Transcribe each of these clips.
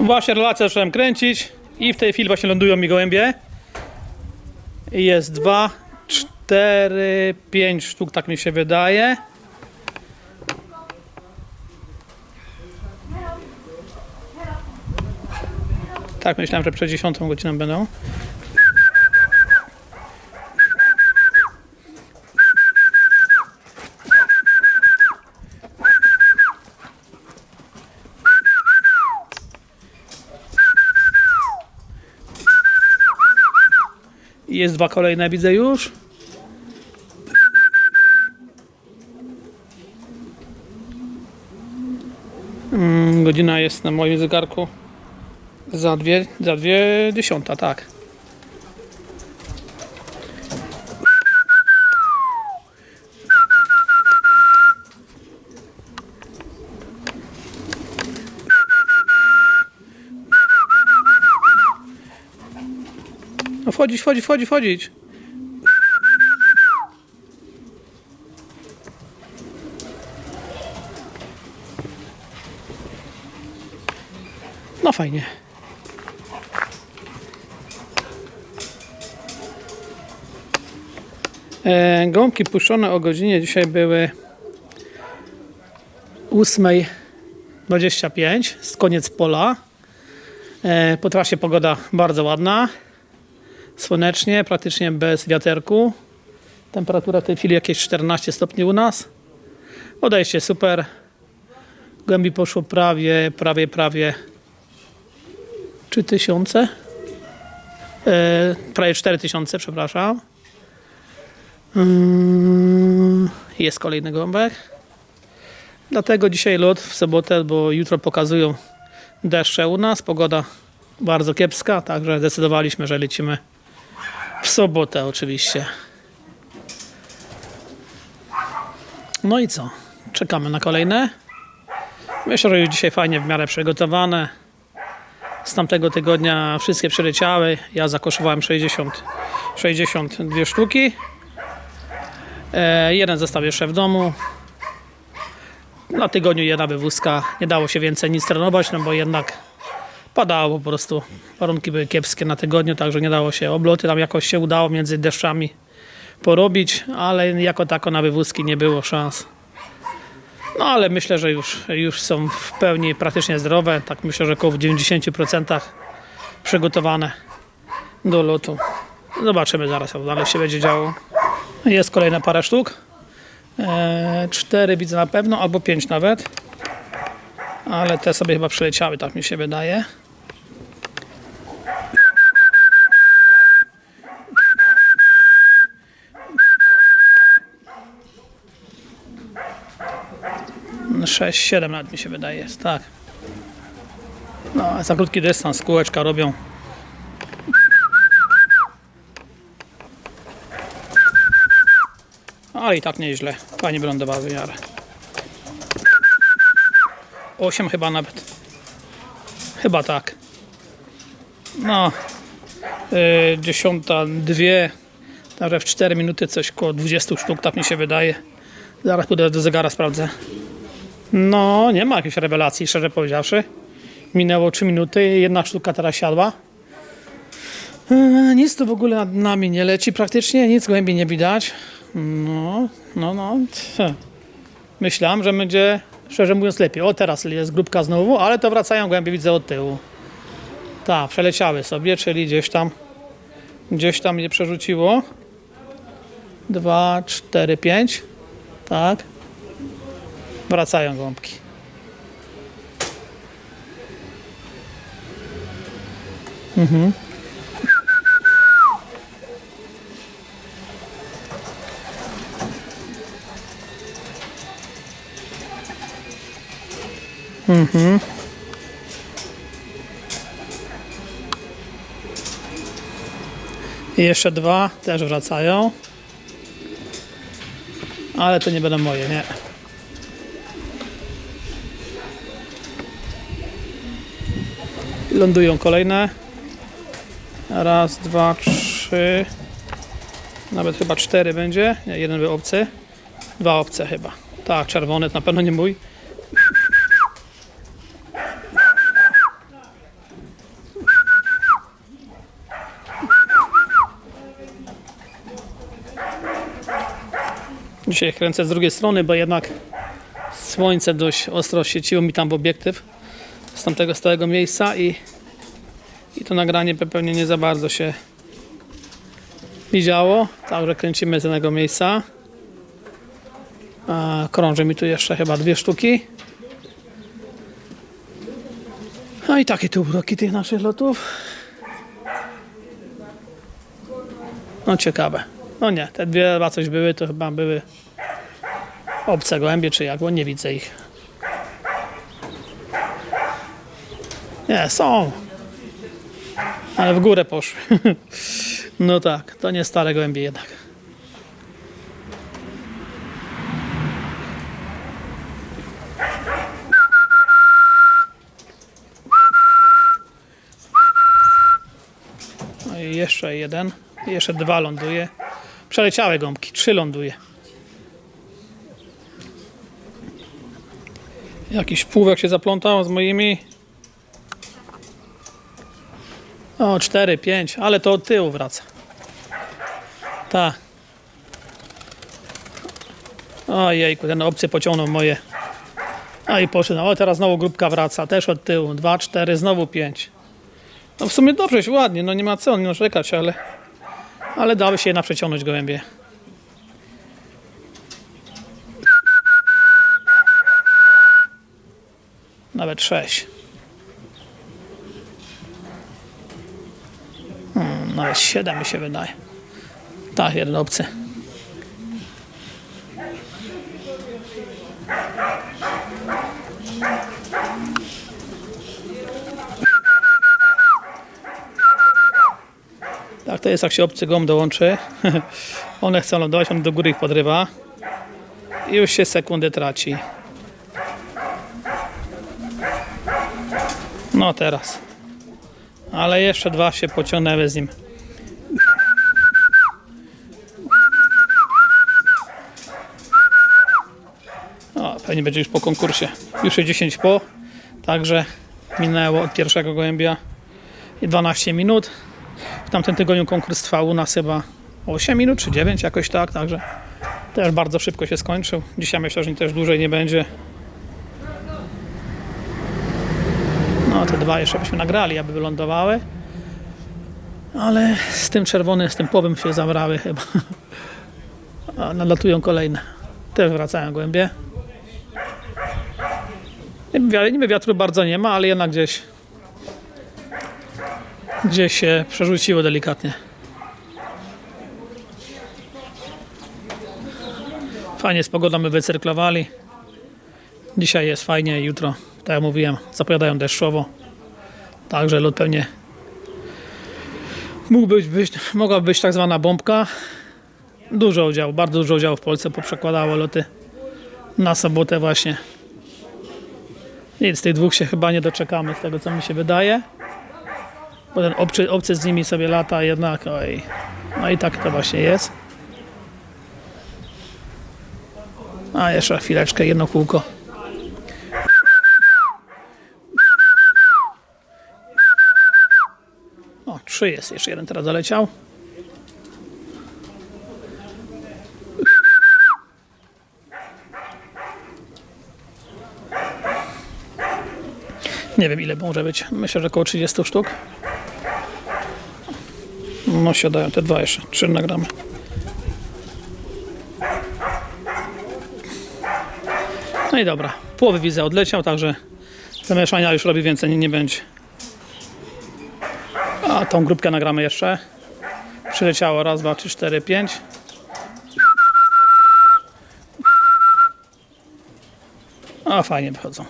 Właśnie relację zacząłem kręcić i w tej chwili właśnie lądują mi gołębie. I Jest dwa, cztery, pięć sztuk, tak mi się wydaje. Tak, myślałem, że przed 10 godziną będą. Jest dwa kolejne, widzę już. Mm, godzina jest na moim zegarku za dwie, za dwie dziesiąta, tak. Wchodzić, wchodzić, wchodzić, wchodzić. No fajnie. E, gąbki puszczone o godzinie dzisiaj były 8.25 z koniec pola. E, po trasie pogoda bardzo ładna słonecznie, praktycznie bez wiaterku. Temperatura w tej chwili jakieś 14 stopni u nas. Odejście super. Głębi poszło prawie, prawie, prawie 3000. E, prawie 4000, przepraszam. Mm, Jest kolejny gąbek. Dlatego dzisiaj lot w sobotę, bo jutro pokazują deszcze u nas. Pogoda bardzo kiepska, także zdecydowaliśmy, że lecimy sobotę oczywiście. No i co? Czekamy na kolejne. Myślę, że już dzisiaj fajnie w miarę przygotowane. Z tamtego tygodnia wszystkie przyleciały. Ja zakoszowałem 60, 62 sztuki. E, jeden zestaw jeszcze w domu. Na tygodniu jedna wywózka. Nie dało się więcej nic trenować, no bo jednak padało po prostu. Warunki były kiepskie na tygodniu, także nie dało się. Obloty tam jakoś się udało między deszczami porobić, ale jako tako na wywózki nie było szans. No ale myślę, że już, już są w pełni praktycznie zdrowe. Tak myślę, że około w 90% przygotowane do lotu. Zobaczymy zaraz, jak dalej się będzie działo. Jest kolejna parę sztuk. Eee, cztery widzę na pewno, albo pięć nawet. Ale te sobie chyba przyleciały, tak mi się wydaje. Sześć, siedem nawet mi się wydaje jest, tak. No, za krótki dystans, kółeczka robią. Ale i tak nieźle. Fajnie wylądowały w miarę. 8 chyba nawet. Chyba tak. No. Yy, dziesiąta, dwie. Także w 4 minuty coś koło 20 sztuk, tak mi się wydaje. Zaraz pójdę do zegara, sprawdzę. No, nie ma jakiejś rewelacji, szczerze powiedziawszy. Minęło 3 minuty, jedna sztuka teraz siadła. Yy, nic tu w ogóle nad nami nie leci praktycznie, nic głębiej nie widać. No, no, no. Myślałem, że będzie, szczerze mówiąc, lepiej. O, teraz jest grupka znowu, ale to wracają głębiej, widzę od tyłu. Tak, przeleciały sobie, czyli gdzieś tam, gdzieś tam je przerzuciło. Dwa, cztery, pięć. Tak. Wracają gąbki. Mhm. I jeszcze dwa też wracają. Ale to nie będą moje, nie. lądują kolejne. Raz, dwa, trzy, nawet chyba cztery będzie. Nie, jeden był obcy. Dwa obce chyba. Tak, czerwony to na pewno nie mój. Dzisiaj kręcę z drugiej strony, bo jednak słońce dość ostro świeciło mi tam w obiektyw z tamtego stałego miejsca i, i to nagranie pewnie nie za bardzo się widziało. Także kręcimy z innego miejsca. A, krąży mi tu jeszcze chyba dwie sztuki. No i takie tu uroki tych naszych lotów. No ciekawe. No nie, te dwie chyba coś były, to chyba były obce gołębie, czy jak, bo nie widzę ich. Nie, są. Ale w górę poszły. No tak, to nie stare gołębie jednak. No i jeszcze jeden. Jeszcze dwa ląduje. Przeleciałe gąbki, trzy ląduje. Jakiś półek się zaplątał z moimi. O, cztery, pięć, ale to od tyłu wraca. Tak. Ojejku, ten opcję pociągnął moje. A i poszedł. O, teraz znowu grupka wraca, też od tyłu. Dwa, cztery, znowu pięć. No w sumie dobrze, się ładnie, no nie ma co, nie narzekać, ale... Ale dały się jednak przeciągnąć gołębie. Nawet sześć. Hmm, nawet siedem mi się wydaje. Tak, jeden obcy. Tak, to jest jak się obcy gom dołączy. One chcą lądować, on do góry ich podrywa. I już się sekundę traci. No teraz. Ale jeszcze dwa się pociągnęły z nim. O, pewnie będzie już po konkursie. Już jest 10 po. Także minęło od pierwszego gołębia i 12 minut. W tamtym tygodniu konkurs trwał u nas chyba 8 minut czy 9 jakoś tak, także też bardzo szybko się skończył. Dzisiaj myślę, że też dłużej nie będzie. No te dwa jeszcze byśmy nagrali, aby wylądowały. Ale z tym czerwonym, z tym płowem się zabrały chyba. A nadlatują kolejne. Też wracają głębie. Niby wiatru bardzo nie ma, ale jednak gdzieś gdzieś się przerzuciło delikatnie. Fajnie z pogodą my wycyrklowali. Dzisiaj jest fajnie, jutro, tak jak mówiłem, zapowiadają deszczowo. Także lód pewnie mógłby być, mogłaby być tak zwana bombka. Dużo udziału, bardzo dużo udziału w Polsce poprzekładało loty na sobotę właśnie. Nic tych dwóch się chyba nie doczekamy, z tego co mi się wydaje. Bo ten obcy, obcy z nimi sobie lata jednak. Oj. No i tak to właśnie jest. A jeszcze chwileczkę, jedno kółko. O, trzy jest, jeszcze jeden teraz zaleciał. Nie wiem ile może być. Myślę, że około 30 sztuk. No siadają te dwa jeszcze. Trzy nagramy. No i dobra. Połowy widzę odleciał, także zamieszania już robi więcej nie, nie będzie. A tą grupkę nagramy jeszcze. Przyleciało raz, dwa, trzy, cztery, pięć. A fajnie wychodzą.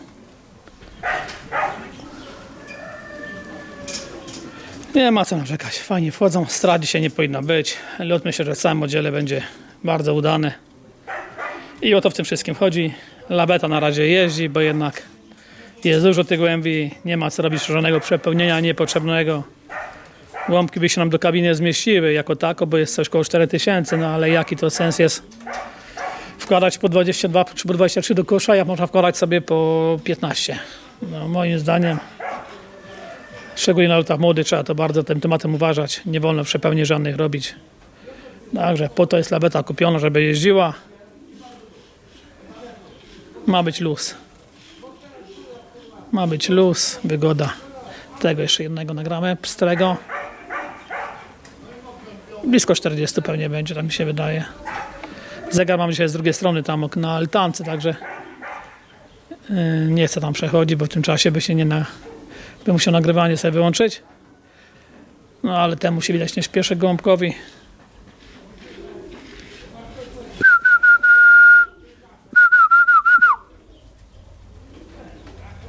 Nie ma co narzekać. Fajnie wchodzą. Strat dzisiaj nie powinno być. Lot myślę, że w całym będzie bardzo udany. I o to w tym wszystkim chodzi. Labeta na razie jeździ, bo jednak jest dużo tych głębi. Nie ma co robić żadnego przepełnienia niepotrzebnego. Łąbki by się nam do kabiny zmieściły jako tako, bo jest coś około 4000, no ale jaki to sens jest wkładać po 22 czy po 23 do kosza, jak można wkładać sobie po 15. No, moim zdaniem Szczególnie na lotach młodych trzeba to bardzo tym tematem uważać. Nie wolno przepełnień żadnych robić. Także po to jest laweta kupiona, żeby jeździła. Ma być luz. Ma być luz, wygoda. Tego jeszcze jednego nagramy, pstrego. Blisko 40 pewnie będzie, tak mi się wydaje. Zegar mam dzisiaj z drugiej strony, tam na altance, także yy, nie chcę tam przechodzić, bo w tym czasie by się nie na... by musiał nagrywanie sobie wyłączyć. No ale temu się widać nie śpieszy gołąbkowi.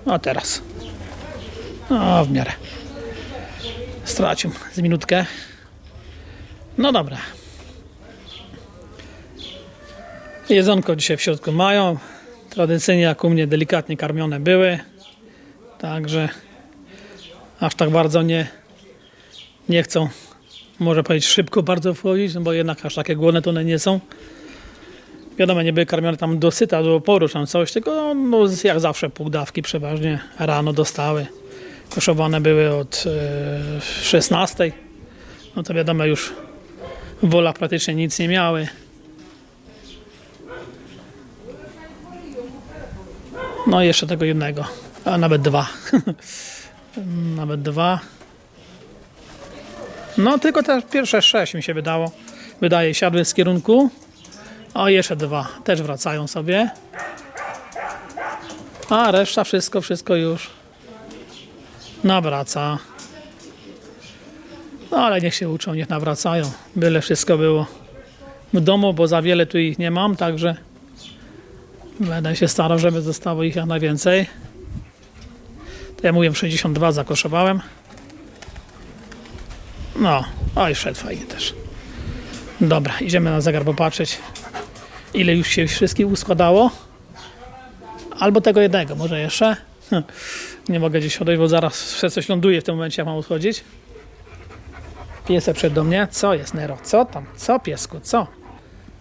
A teraz. No, w miarę. Stracił z minutkę. No dobra. Jedzonko dzisiaj w środku mają. Tradycyjnie jak u mnie delikatnie karmione były. Także aż tak bardzo nie, nie chcą, może powiedzieć szybko bardzo wchodzić, no bo jednak aż takie głodne to one nie są. Wiadomo, nie były karmione tam do syta, do oporu, tam coś, tylko no, jak zawsze pół dawki przeważnie rano dostały. Koszowane były od e, 16. No to wiadomo, już w praktycznie nic nie miały. No i jeszcze tego jednego, a nawet dwa. nawet dwa. No tylko te pierwsze sześć mi się wydało. Wydaje, siadły z kierunku. O, jeszcze dwa. Też wracają sobie. A reszta wszystko, wszystko już nawraca. No ale niech się uczą, niech nawracają. Byle wszystko było w domu, bo za wiele tu ich nie mam, także będę się starał, żeby zostało ich jak najwięcej. Ja mówię, 62 zakoszowałem. No, oj, wszedł fajnie też. Dobra, idziemy na zegar popatrzeć, ile już się wszystkich uskładało. Albo tego jednego, może jeszcze. Nie mogę gdzieś odejść, bo zaraz coś ląduje w tym momencie, jak mam odchodzić. Piesek przed do mnie. Co jest, Nero? Co tam? Co, piesku? Co?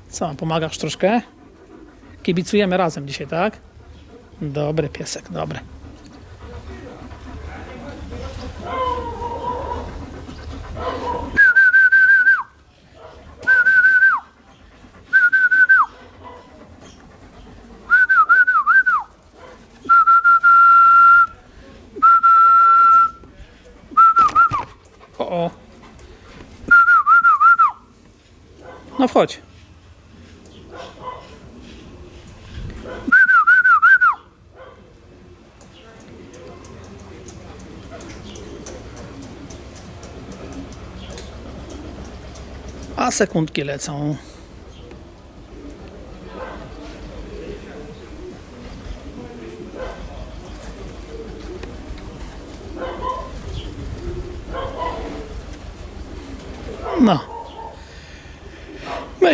Co, pomagasz troszkę? Kibicujemy razem dzisiaj, tak? Dobry piesek, dobry. O, o. No wchodź. A sekundki lecą. No.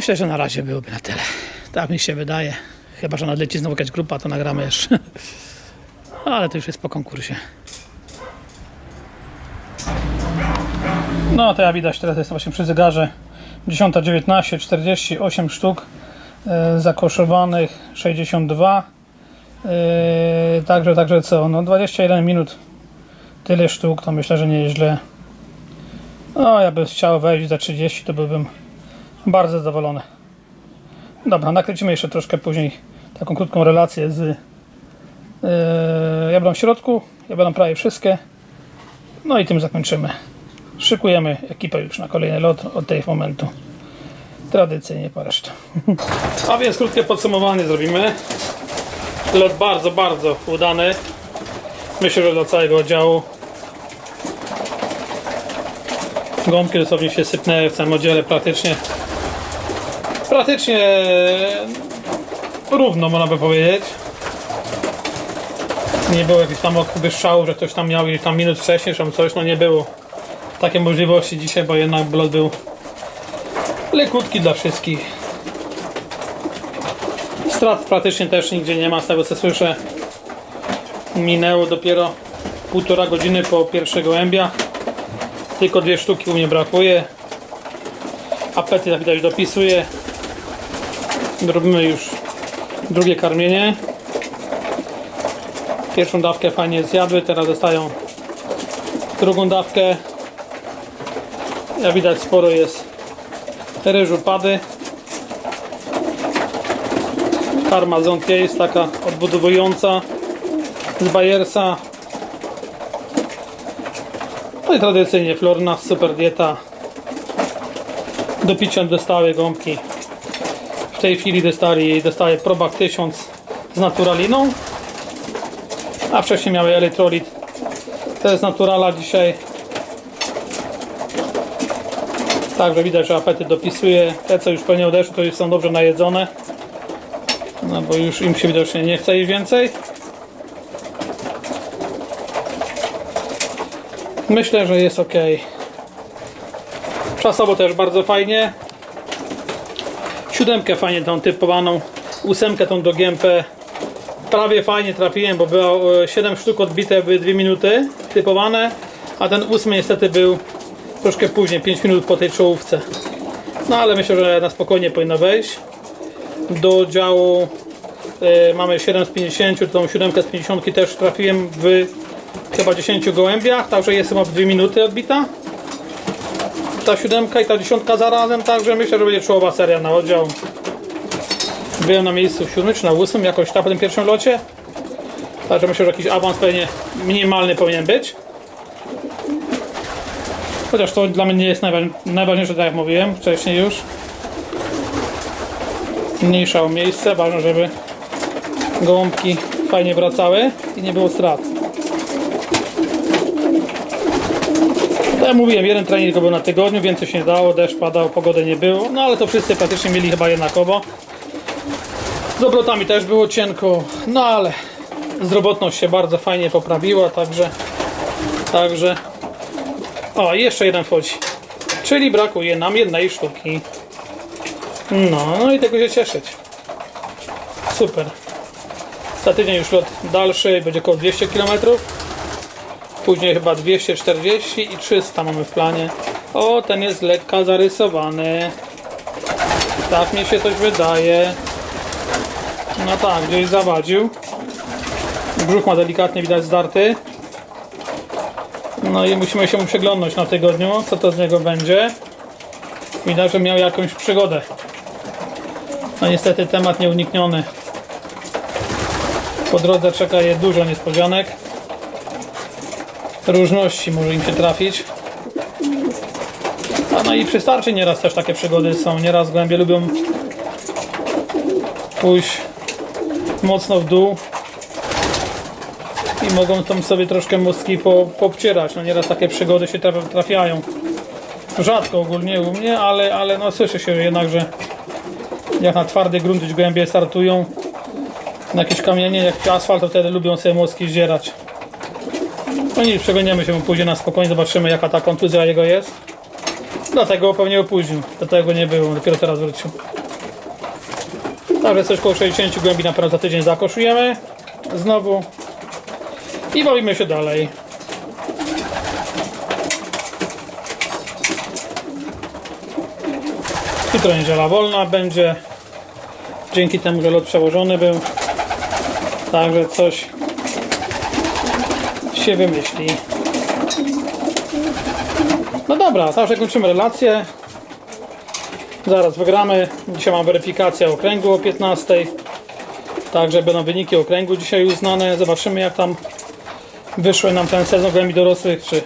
Myślę, że na razie byłoby na tyle. Tak mi się wydaje. Chyba, że nadleci znowu jakaś grupa, to nagramy jeszcze. Ale to już jest po konkursie. No to ja widać teraz jest właśnie przy zegarze 10.19, 48 sztuk e, zakoszowanych 62 e, także, także co, no 21 minut tyle sztuk, to myślę, że nieźle no ja bym chciał wejść za 30 to byłbym bardzo zadowolony dobra, nakręcimy jeszcze troszkę później taką krótką relację z e, ja w środku, ja prawie wszystkie no i tym zakończymy szykujemy ekipę już na kolejny lot od tego momentu. Tradycyjnie po resztę. A więc krótkie podsumowanie zrobimy. Lot bardzo, bardzo udany. Myślę, że dla całego oddziału. Gąbki dosłownie się sypnęły w całym oddziale praktycznie. Praktycznie równo można by powiedzieć. Nie było jakichś tam wystrzałów, że ktoś tam miał ileś tam minut wcześniej, czy coś, no nie było takie możliwości dzisiaj, bo jednak blot był lekutki dla wszystkich. Strat praktycznie też nigdzie nie ma, z tego co słyszę. Minęło dopiero półtora godziny po pierwszego gołębia. Tylko dwie sztuki u mnie brakuje. Apetyt jak widać dopisuje. Robimy już drugie karmienie. Pierwszą dawkę fajnie zjadły, teraz dostają drugą dawkę. Jak widać sporo jest ryżu pady. Karma Zone Case, taka odbudowująca z Bayersa. No i tradycyjnie Florna, super dieta. Do picia dostały gąbki. Tej chwili dostali, dostaje Probak 1000 z naturaliną. A wcześniej miały elektrolit. To jest naturala dzisiaj. Także widać, że apetyt dopisuje. Te, co już pewnie odeszły, to już są dobrze najedzone. No bo już im się widocznie nie chce jeść więcej. Myślę, że jest ok. Czasowo też bardzo fajnie. Siódemkę fajnie tą typowaną. Ósemkę tą do GMP. Prawie fajnie trafiłem, bo było e, 7 sztuk odbite były 2 minuty typowane. A ten ósmy niestety był troszkę później, 5 minut po tej czołówce. No ale myślę, że na spokojnie powinno wejść. Do działu e, mamy 7 z 50, tą 7 z 50 też trafiłem w chyba 10 gołębiach, także jest chyba w 2 minuty odbita. Ta siódemka i ta dziesiątka zarazem, także myślę, że będzie czołowa seria na oddział. Byłem na miejscu siódmym czy na ósmym, jakoś tam po tym pierwszym locie. Także myślę, że jakiś awans pewnie minimalny powinien być. Chociaż to dla mnie nie jest najwa- najważniejsze, tak jak mówiłem wcześniej już. Mniejsza o miejsce, ważne, żeby gołąbki fajnie wracały i nie było strat. Jak mówiłem, jeden trening był na tygodniu, więcej się nie dało, deszcz padał, pogody nie było, no ale to wszyscy praktycznie mieli chyba jednakowo. Z obrotami też było cienko, no ale zdrowotność się bardzo fajnie poprawiła, także także o, jeszcze jeden wchodzi. Czyli brakuje nam jednej sztuki. No, no i tego się cieszyć. Super. Za tydzień już lot dalszy, będzie około 200 km. Później chyba 240 i 300 mamy w planie. O, ten jest lekka zarysowany. Tak mi się coś wydaje. No tak, gdzieś zawadził. Brzuch ma delikatnie widać zdarty. No i musimy się mu przyglądnąć na tygodniu, co to z niego będzie. Widać, że miał jakąś przygodę. No niestety temat nieunikniony. Po drodze czeka je dużo niespodzianek. Różności może im się trafić. A no i przy starczy nieraz też takie przygody są. Nieraz głębie lubią pójść mocno w dół i mogą tam sobie troszkę mózgi po, popcierać. No nieraz takie przygody się traf- trafiają. Rzadko ogólnie u mnie, ale, ale no słyszy się jednak, że jak na twardy grunt gdzieś głębie startują na jakieś kamienie, jak asfalt, to wtedy lubią sobie mózgi zdzierać. No nic, przegoniemy się później na spokojnie, zobaczymy jaka ta kontuzja jego jest. Dlatego pewnie opóźnił, do tego nie było, dopiero teraz wrócił. Także coś koło 60 głębi na pewno za tydzień zakoszujemy. Znowu. I bawimy się dalej. Jutro niedziela wolna będzie. Dzięki temu, że lot przełożony był. Także coś się wymyśli. No dobra, także kończymy relację. Zaraz wygramy. Dzisiaj mam weryfikację okręgu o 15. Także będą wyniki okręgu dzisiaj uznane. Zobaczymy jak tam wyszły nam ten sezon głębi dorosłych. Czy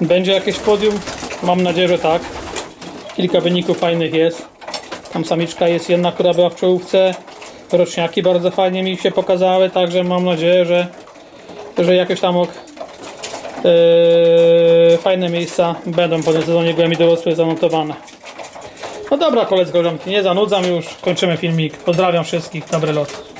będzie jakieś podium? Mam nadzieję, że tak. Kilka wyników fajnych jest. Tam samiczka jest jedna, która była w czołówce. Roczniaki bardzo fajnie mi się pokazały, także mam nadzieję, że, że jakoś tam ok, yy, fajne miejsca będą po tym sezonie głębi dorosłych zanotowane. No dobra, koledzy, koleżanki, nie zanudzam już. Kończymy filmik. Pozdrawiam wszystkich. Dobry lot.